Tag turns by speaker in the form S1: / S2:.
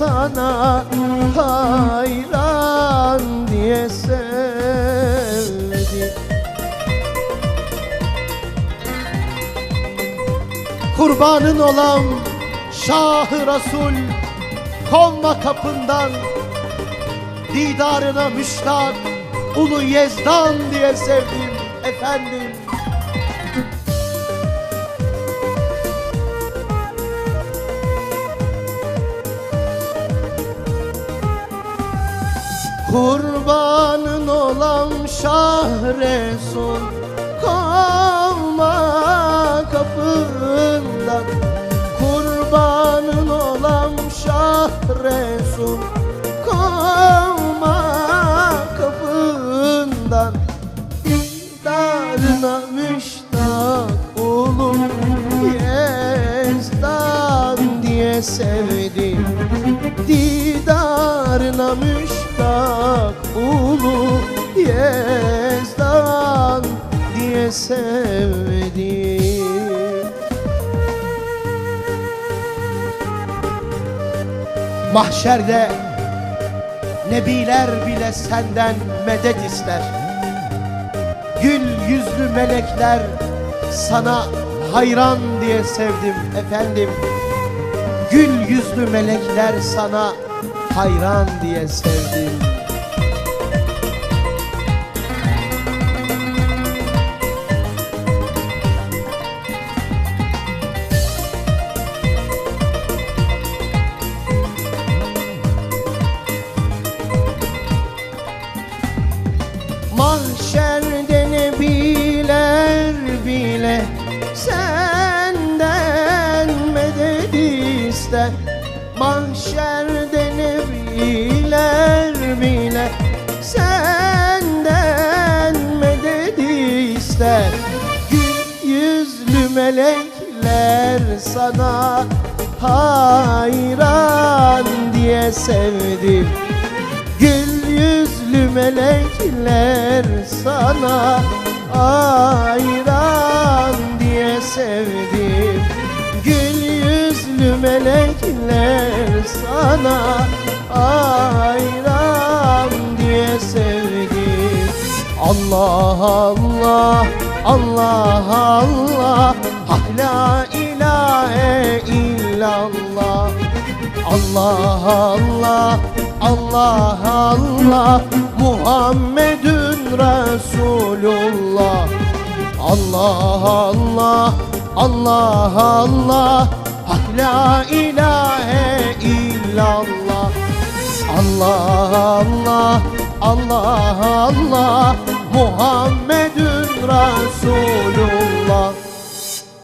S1: sana hayran diye sevdim Kurbanın olan Şah-ı Resul Konma kapından Didarına müştak Ulu Yezdan diye sevdim efendim Kurbanın olan Şah Resul Kalma kapından Kurbanın olan Şah Resul Kalma kapından İktidarına müştak olum Yezdan diye sevdim. Didarına müştak ulu Yezdan diye sevdim Mahşerde Nebiler bile senden medet ister. Gül yüzlü melekler sana hayran diye sevdim efendim. Gül yüzlü melekler sana hayran diye sevdim melekler sana hayran diye sevdim Gül yüzlü melekler sana hayran diye sevdim Gül yüzlü melekler sana hayran Allah Allah Allah Allah. Ah la ilahe illallah. Allah Allah Allah Allah. Muhammedun Resulullah. Allah Allah Allah Allah. Ah la ilahe illallah. Allah Allah Allah Allah Muhammedun Resulullah